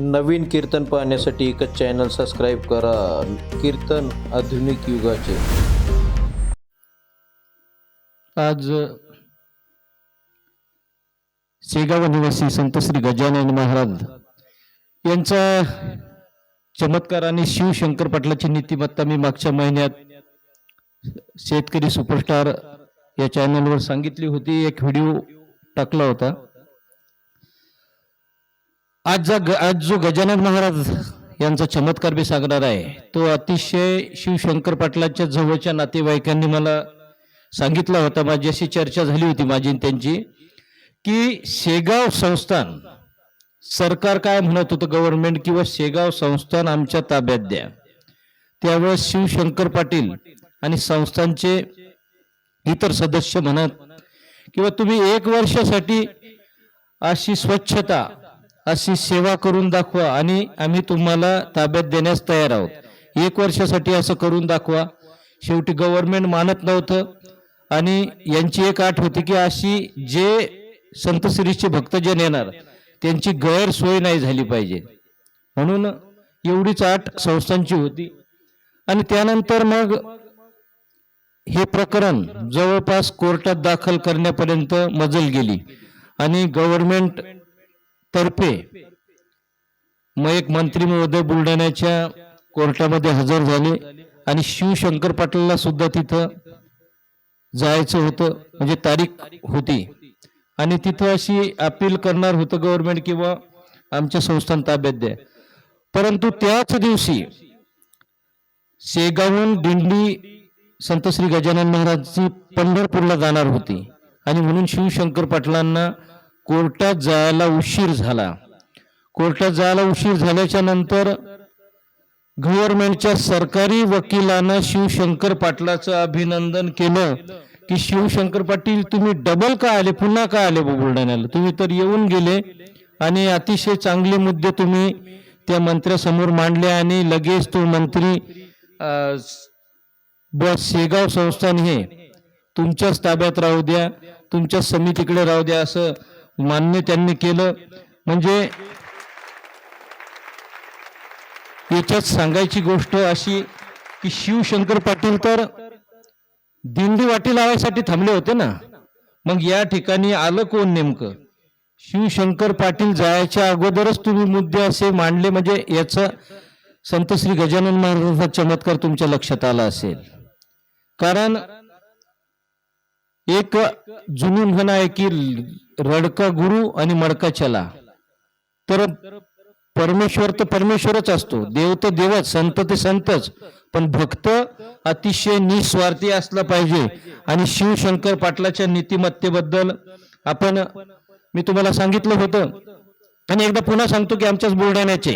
नवीन कीर्तन पाहण्यासाठी एकच channel subscribe करा. कीर्तन आधुनिक युगाचे. आज शेगाव निवासी संत श्री गजानन महाराज यांचा चमत्कार आणि शिवशंकर पाटलाची नीतिमत्ता मी मागच्या महिन्यात शेतकरी सुपरस्टार या चॅनलवर सांगितली होती. एक व्हिडिओ टाकला होता. आज जा ग- आज जो गजानन महाराज यांचा चमत्कार मी सांगणार आहे तो अतिशय शिवशंकर पाटलांच्या जवळच्या नातेवाईकांनी मला सांगितला होता. माझी अशी चर्चा झाली होती माझी त्यांची की शेगाव संस्थान सरकार काय म्हणत होतं गव्हर्नमेंट किंवा शेगाव संस्थान आमच्या ताब्यात द्या. त्यावेळेस शिवशंकर पाटील आणि संस्थांचे इतर सदस्य म्हणत किंवा तुम्ही एक वर्षासाठी अशी स्वच्छता अशी सेवा करून दाखवा आणि आम्ही तुम्हाला ताब्यात देण्यास तयार आहोत. एक वर्षासाठी असं करून दाखवा. शेवटी गव्हर्नमेंट मानत नव्हतं आणि यांची एक आठ होती की अशी जे संतश्रीचे भक्तजन येणार त्यांची गैरसोय नाही झाली पाहिजे. म्हणून एवढीच आठ संस्थांची होती. आणि त्यानंतर मग हे प्रकरण जवळपास कोर्टात दाखल करण्यापर्यंत मजल गेली आणि गव्हर्नमेंट तर्फे मग एक मंत्री महोदय बुलढाण्याच्या कोर्टामध्ये हजर झाले आणि शिवशंकर पाटलाला सुद्धा तिथं जायचं होतं म्हणजे तारीख होती. आणि तिथं अशी अपील करणार होतं गव्हर्नमेंट किंवा आमच्या संस्थान ताब्यात द्या. परंतु त्याच दिवशी शेगावहून दिंडी संत श्री गजानन महाराजची पंढरपूरला जाणार होती. आणि म्हणून शिवशंकर पाटलांना कोर्टात जायला उशीर झाला. कोर्टात जायला उशीर झाल्याच्यानंतर गव्हर्नमेंटच्या सरकारी वकिलानं शिवशंकर पाटलाचं अभिनंदन केलं की शिवशंकर पाटील तुम्ही डबल का आले? पुन्हा का आले बुलढाण्याला? तुम्ही तर येऊन गेले आणि अतिशय चांगले मुद्दे तुम्ही त्या मंत्र्यासमोर मांडले आणि लगेच तो मंत्री बस शेगाव संस्थान हे तुमच्याच ताब्यात राहू द्या तुमच्या समितीकडे राहू द्या असं मान्य त्यांनी केलं. म्हणजे याच्यात सांगायची गोष्ट अशी की शिवशंकर पाटील तर दिंडी वाटी लावायसाठी थांबले होते ना. मग या ठिकाणी आलं कोण नेमकं? शिवशंकर पाटील जायच्या अगोदरच तुम्ही मुद्दे असे मांडले म्हणजे याचा संत श्री गजानन महाराजांचा चमत्कार तुमच्या लक्षात आला असेल. कारण एक जुनी म्हण आहे की रडका गुरु आणि मडका चला. तर परमेश्वर तर परमेश्वरच असतो. देव तर देवच संत ते संतच. पण भक्त अतिशय निस्वार्थी असला पाहिजे. आणि शिवशंकर पाटलाच्या नीतिमत्तेबद्दल आपण मी तुम्हाला सांगितलं होतं. आणि एकदा पुन्हा सांगतो की आमच्याच बुलढाण्याचे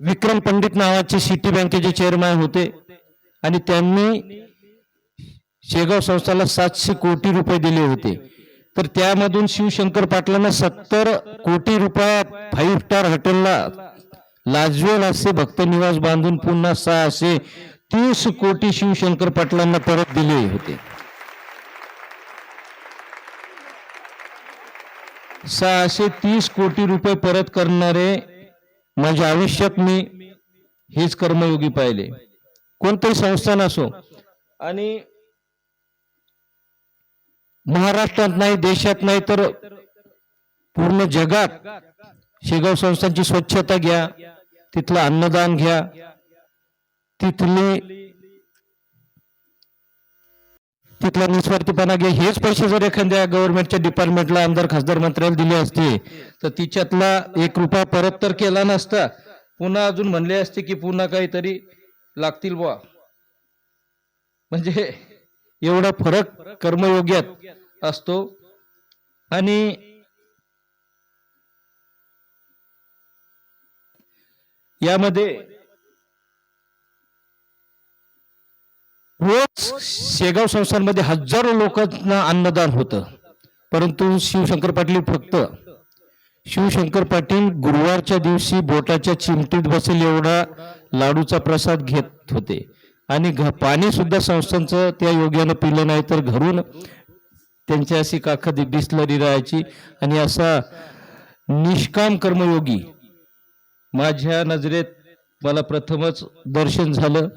विक्रम पंडित नावाचे सिटी बँकेचे चेअरमॅन होते. आणि त्यांनी शेगाव संस्थाला सातशे कोटी रुपये दिले होते. तर त्यामधून शिवशंकर पाटलांना सत्तर कोटी रुपयात फाईव्ह स्टार हॉटेलला लाजवेल असे भक्त निवास बांधून पुन्हा सहाशे तीस कोटी शिवशंकर पाटलांना परत दिले होते. सहाशे तीस कोटी रुपये परत करणारे माझ्या आयुष्यात मी हेच कर्मयोगी पाहिले. कोणतंही संस्थान असो आणि महाराष्ट्रात नाही देशात नाही तर पूर्ण जगात शेगाव संस्थांची स्वच्छता घ्या तिथलं अन्नदान घ्या तिथली तिथला निस्वार्थीपणा घ्या. हेच पैसे जर एखाद्या गव्हर्नमेंटच्या डिपार्टमेंटला आमदार खासदार मंत्र्याला दिले असते तर तिच्यातला एक रुपया परत तर केला नसता. पुन्हा अजून म्हणले असते की पुन्हा काहीतरी लागतील बुवा. म्हणजे एवढा फरक कर्मयोग्यात असतो. आणि यामध्ये रोज शेगाव संस्थांमध्ये हजारो लोकांना अन्नदान होतं. परंतु शिवशंकर पाटील फक्त. शिवशंकर पाटील गुरुवारच्या दिवशी बोटाच्या चिमटीत बसेल एवढा लाडूचा प्रसाद घेत होते. आणि घ पाणीसुद्धा संस्थांचं त्या योग्यानं पिलं नाही तर घरून त्यांची अशी काखा डिस्लरी राहायची. आणि असा निष्काम कर्मयोगी माझ्या नजरेत मला प्रथमच दर्शन झालं.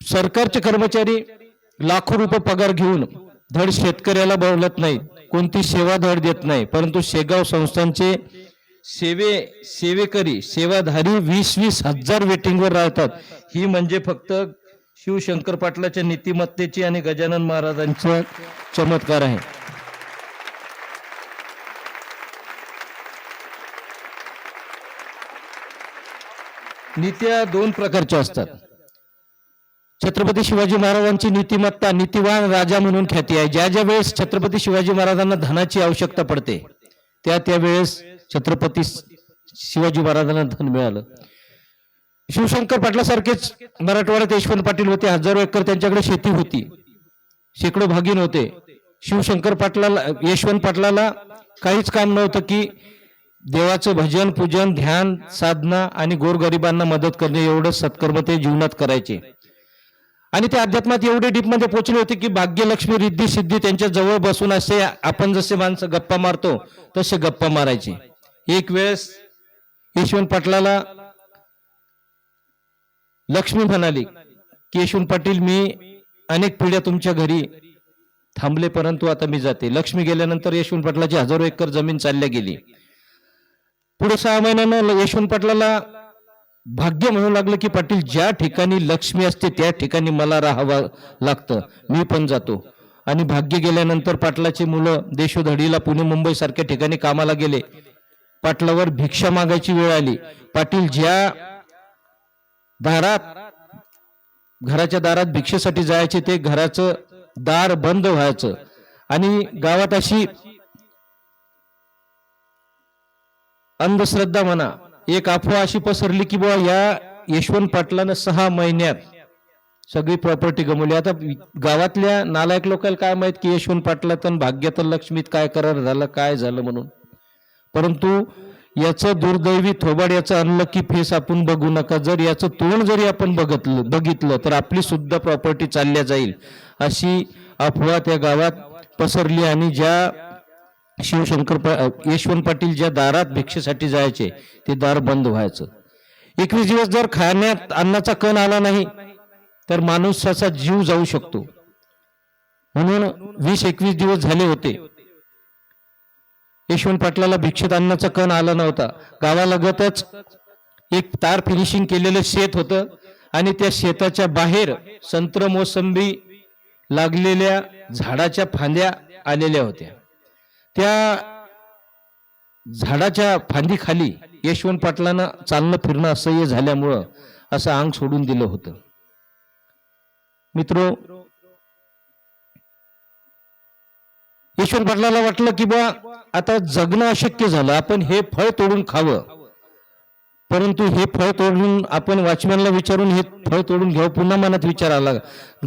सरकारचे कर्मचारी लाखो रुपये पगार घेऊन धड शेतकऱ्याला बोलत नाही कोणती सेवा धड देत नाही. परंतु शेगाव संस्थांचे सेवे सेवेकरी सेवाधारी वीस वीस हजार वेटिंगवर राहतात. ही म्हणजे फक्त शिवशंकर पाटलाच्या नीतिमत्तेची आणि गजानन महाराजांचा चमत्कार आहे. नीत्या दोन प्रकारच्या असतात. छत्रपती शिवाजी महाराजांची नीतिमत्ता नीतिवान राजा म्हणून ख्याती आहे. ज्या ज्या वेळेस छत्रपती शिवाजी महाराजांना धनाची आवश्यकता पडते त्या त्यावेळेस छत्रपती शिवाजी महाराजांना धन मिळालं. शिवशंकर पाटलासारखेच मराठवाड्यात यशवंत पाटील होते. हजारो एकर त्यांच्याकडे शेती होती. शेकडो भागीन होते. शिवशंकर पाटलाला यशवंत पाटलाला काहीच काम नव्हतं की देवाचं भजन पूजन ध्यान साधना आणि गोरगरिबांना मदत करणे एवढं सत्कर्म ते जीवनात करायचे. आणि ते अध्यात्मात एवढे डीपमध्ये पोहोचले होते की भाग्यलक्ष्मी रिद्धी सिद्धी त्यांच्या जवळ बसून असे आपण जसे माणसं गप्पा मारतो तसे गप्पा मारायचे. एक वेळेस यशवंत पाटलाला लक्ष्मी म्हणाली की यशवंत पाटील मी अनेक पिढ्या तुमच्या घरी थांबले परंतु आता मी जाते. लक्ष्मी गेल्यानंतर यशवंत पाटलाची हजारो एकर जमीन चालल्या गेली. पुढे सहा महिन्यानं यशवंत पाटलाला भाग्य म्हणू लागलं की पाटील ज्या ठिकाणी लक्ष्मी असते त्या ठिकाणी मला राहावं लागतं. मी पण जातो. आणि भाग्य गेल्यानंतर पाटलाची मुलं देशोधडीला पुणे मुंबई सारख्या ठिकाणी कामाला गेले. पाटलावर भिक्षा मागायची वेळ आली. पाटील ज्या दारात घराच्या दारात भिक्षेसाठी जायचे ते घराचं दार बंद व्हायचं. आणि गावात अशी अंधश्रद्धा म्हणा एक अफवा अशी पसरली की बुवा या यशवंत पाटलानं सहा महिन्यात सगळी प्रॉपर्टी गमवली. आता गावातल्या नालायक लोकांना काय माहीत की यशवंत पाटला तर भाग्यात लक्ष्मीत काय करार झालं काय झालं म्हणून? परंतु याचं दुर्दैवी थोबाड याचं अनलकी फेस आपण बघू नका. जर याचं तोंड जरी आपण बघितलं बघितलं तर आपली सुद्धा प्रॉपर्टी चालल्या जाईल. अशी अफवा त्या गावात पसरली आणि ज्या शिवशंकर यशवंत पाटील ज्या दारात भिक्षेसाठी जायचे ते दार बंद व्हायचं. एकवीस दिवस जर खाण्यात अन्नाचा कण आला नाही तर माणसाचा जीव जाऊ शकतो. म्हणून वीस एकवीस दिवस झाले होते. यशवंत पाटलाला भिक्षेत अन्नाचा कण आला नव्हता. गावालगतच एक तार फिनिशिंग केलेलं शेत होतं आणि त्या शेताच्या बाहेर संत्र मोसंबी लागलेल्या झाडाच्या फांद्या आलेल्या होत्या. त्या झाडाच्या फांदीखाली यशवंत पाटलांना चालणं फिरणं असह्य झाल्यामुळं असं अंग सोडून दिलं होतं. मित्र ईश्वर भटलाला वाटलं की बा आता जगणं अशक्य झालं आपण हे फळ तोडून खावं. परंतु हे फळ तोडून आपण वॉचमॅनला विचारून हे फळ तोडून घ्यावं पुन्हा मनात विचार आला.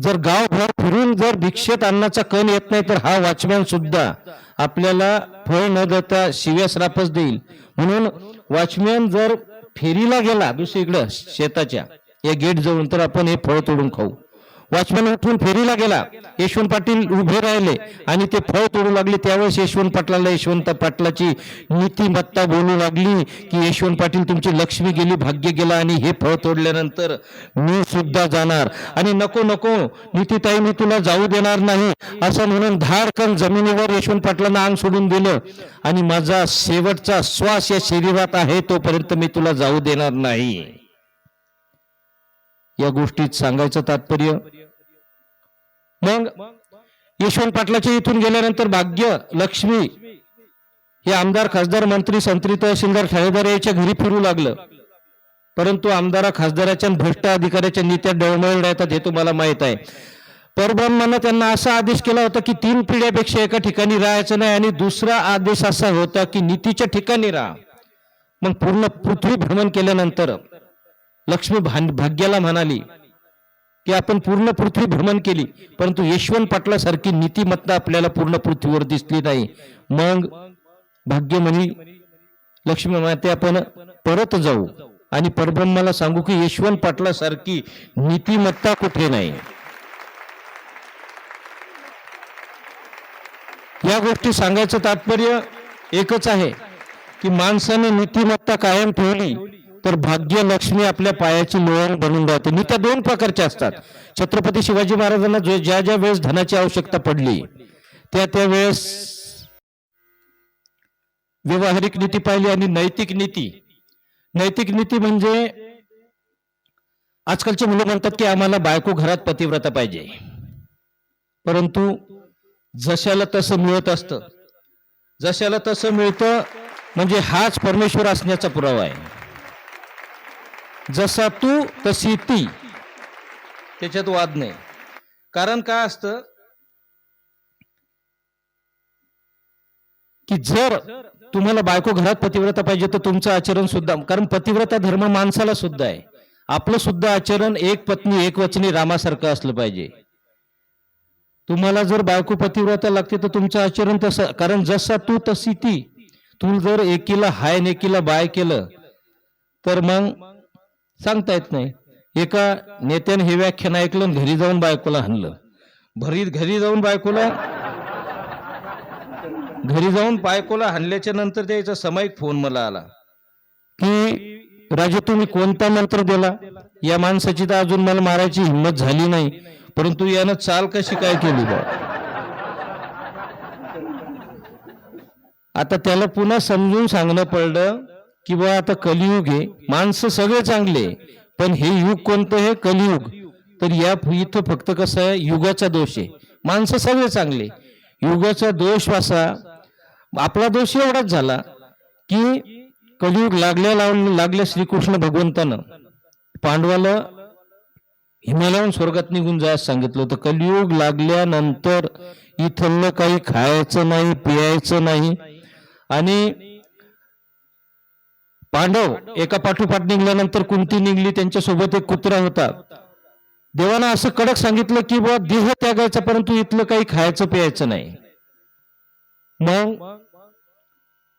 जर गावभर फिरून जर भिक्षेत अन्नाचा कण येत नाही तर हा वॉचमॅन सुद्धा आपल्याला फळ न देता शिव्या श्रापच देईल. म्हणून वॉचमॅन जर फेरीला गेला दुसरीकडं शेताच्या या गेट जवळून तर आपण हे फळ तोडून खाऊ. वॉचमॅन उठून फेरीला गेला. यशवंत पाटील उभे राहिले आणि ते फळ तोडू लागले. त्यावेळेस यशवंत पाटलाला यशवंत पाटलाची नीतिमत्ता बोलू लागली की यशवंत पाटील तुमची लक्ष्मी गेली भाग्य गेला आणि हे फळ तोडल्यानंतर मी सुद्धा जाणार. आणि नको नको नीतीताई मी तुला जाऊ देणार नाही. असं म्हणून धाडकन जमिनीवर यशवंत पाटलांना अंग सोडून दिलं. आणि माझा शेवटचा श्वास या शरीरात आहे तोपर्यंत मी तुला जाऊ देणार नाही. या गोष्टीत सांगायचं तात्पर्य? मग यशवंत पाटलाच्या इथून गेल्यानंतर भाग्य लक्ष्मी हे आमदार खासदार मंत्री संत्री तहसीलदार ठाणेदार याच्या घरी फिरू लागलं. परंतु आमदारा खासदाराच्या भ्रष्ट अधिकाऱ्याच्या नीत्या डळमळ राहतात हे तुम्हाला माहीत आहे. परब्रह्मानं त्यांना असा आदेश केला होता की तीन पिढ्यापेक्षा एका ठिकाणी राहायचं नाही आणि दुसरा आदेश असा होता की नीतीच्या ठिकाणी राहा. मग पूर्ण पृथ्वी भ्रमण केल्यानंतर लक्ष्मी भाग्याला म्हणाली की आपण पूर्ण पृथ्वी भ्रमण केली परंतु यशवंत पाटलासारखी नीतिमत्ता आपल्याला पूर्ण पृथ्वीवर दिसली नाही. मग भाग्य लक्ष्मी माते आपण परत जाऊ आणि परब्रह्माला सांगू की यशवंत पाटलासारखी नीतिमत्ता कुठे नाही. या गोष्टी सांगायचं तात्पर्य एकच आहे की माणसाने नीतिमत्ता कायम ठेवली तर भाग्य लक्ष्मी आपल्या पायाची लोळण बनून राहते नीत्या दोन प्रकारच्या असतात. छत्रपती शिवाजी महाराजांना जो- ज्या ज्या वेळेस धनाची आवश्यकता पडली त्या त्या वेळेस व्यवहारिक नीती पाहिली आणि नैतिक नीती. नैतिक नीती म्हणजे आजकालची मुलं म्हणतात की आम्हाला बायको घरात पतिव्रता पाहिजे. परंतु जशाला तसं मिळत असतं जशाला तसं मिळतं म्हणजे हाच परमेश्वर असण्याचा पुरावा आहे. जसा तू तशी ती. त्याच्यात वाद नाही. कारण काय असतं? की जर तुम्हाला बायको घरात पतिव्रता पाहिजे तर तुमचं आचरण सुद्धा कारण पतिव्रता धर्म माणसाला सुद्धा आहे. आपलं सुद्धा आचरण एक पत्नी एक वचनी रामासारखं असलं पाहिजे. तुम्हाला जर बायको पतिव्रता लागते तर तुमचं आचरण तसं कारण जसा तू तशी ती. तू जर एकीला हाय नेकीला एकीला बाय केलं तर मग सांगता येत नाही. एका नेत्याने हे व्याख्यान ऐकलं घरी जाऊन बायकोला हाणलं. भरीत घरी जाऊन बायकोला घरी जाऊन बायकोला हाणल्याच्या नंतर त्याचा समायिक फोन मला आला. की राजे तुम्ही कोणता मंत्र दिला? या माणसाची तर अजून मला मारायची हिंमत झाली नाही. परंतु यानं चाल कशी काय केली बा? आता त्याला पुन्हा समजून सांगणं पडलं. की बा आता कलियुग आहे माणसं सगळे चांगले पण हे युग कोणतं आहे? कलियुग. तर या इथं फक्त कसं आहे युगाचा दोष आहे. माणसं सगळे चांगले युगाचा दोष असा आपला दोष एवढाच झाला की कलियुग लागल्या लावून लागल्या श्रीकृष्ण भगवंतानं पांडवाला हिमालयाहून स्वर्गात निघून जायला सांगितलं होतं. कलियुग लागल्यानंतर इथलं काही खायचं नाही पियायचं नाही. आणि पांडव एका पाठोपाठ निघल्यानंतर कुंती निघली त्यांच्यासोबत एक कुत्रा होता. देवानं असं कडक सांगितलं की बुवा देह त्यागायचा परंतु इथलं काही खायचं प्यायचं नाही. मग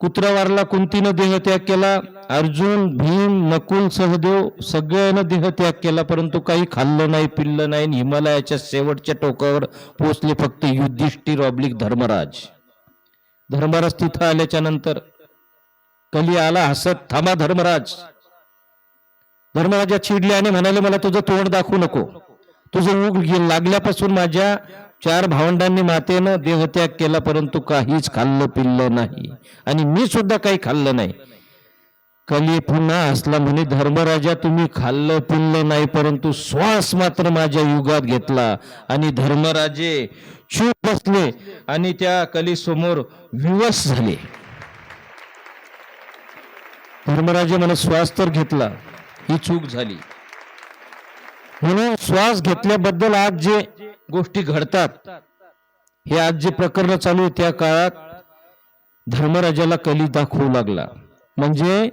कुत्रा वारला कुंतीनं देहत्याग केला. अर्जुन भीम नकुल सहदेव सगळ्यानं देहत्याग केला परंतु काही खाल्लं नाही पिल्लं नाही आणि हिमालयाच्या शेवटच्या टोकावर पोचले फक्त युधिष्ठिर ऑब्लिक धर्मराज. धर्मराज तिथं आल्याच्यानंतर कली आला हसत थांबा धर्मराज. धर्मराजा चिडले आणि म्हणाले मला तुझं तोंड दाखवू नको. तुझं उग लागल्यापासून माझ्या चार भावंडांनी मातेनं देहत्याग केला परंतु काहीच खाल्लं पिल्लं नाही. आणि मी सुद्धा काही खाल्लं नाही. कली पुन्हा हसला म्हणे धर्मराजा तुम्ही खाल्लं पिल्लं नाही परंतु श्वास मात्र माझ्या युगात घेतला. आणि धर्मराजे चूप बसले आणि त्या कली समोर विवश झाले. धर्मराजे मला श्वास तर घेतला ही चूक झाली. म्हणून श्वास घेतल्याबद्दल आज जे गोष्टी घडतात हे आज जे प्रकरण चालू त्या काळात धर्मराजाला कली दाखवू लागला. म्हणजे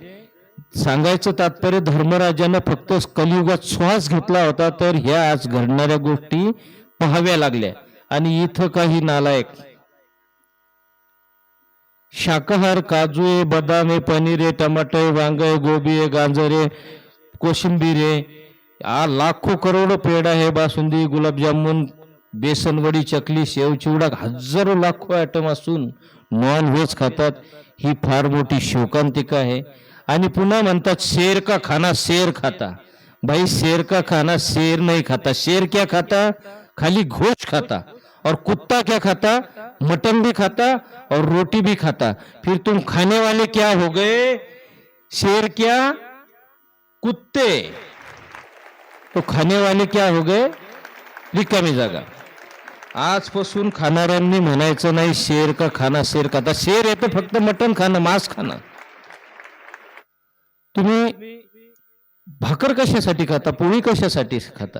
सांगायचं तात्पर्य धर्मराजानं फक्त कलियुगात श्वास घेतला होता तर ह्या आज घडणाऱ्या गोष्टी पाहाव्या लागल्या. आणि इथं काही नालायक शाकाहार काजू आहे बदाम आहे पनीर आहे टमाटर आहे वांग आहे गोबी आहे गाजर आहे कोशिंबीर आहे हा लाखो करोडो पेढा आहे बासुंदी गुलाबजामुन बेसनवडी चकली शेव चिवडा हजारो लाखो आयटम असून नॉन व्हेज खातात. ही फार मोठी शोकांतिका आहे. आणि पुन्हा म्हणतात शेर का खाना शेर खाता. भाई शेर का खाना शेर नाही खाता. शेर क्या खाता? खाली घोष खाता. और कुत्ता क्या खाता? मटन भी खाता और रोटी भी खाता। फिर तुम खाने वाले क्या हो गए? शेर क्या? कुत्ते। तो खाने वाले क्या हो गए? रिकामी जागा आजपासून खाणाऱ्यांनी म्हणायचं नाही शेर का खाना शेर खाता. शेर येतं फक्त मटण खाणं मांस खाणं. तुम्ही भाकर कशासाठी खाता? पोळी कशासाठी खाता?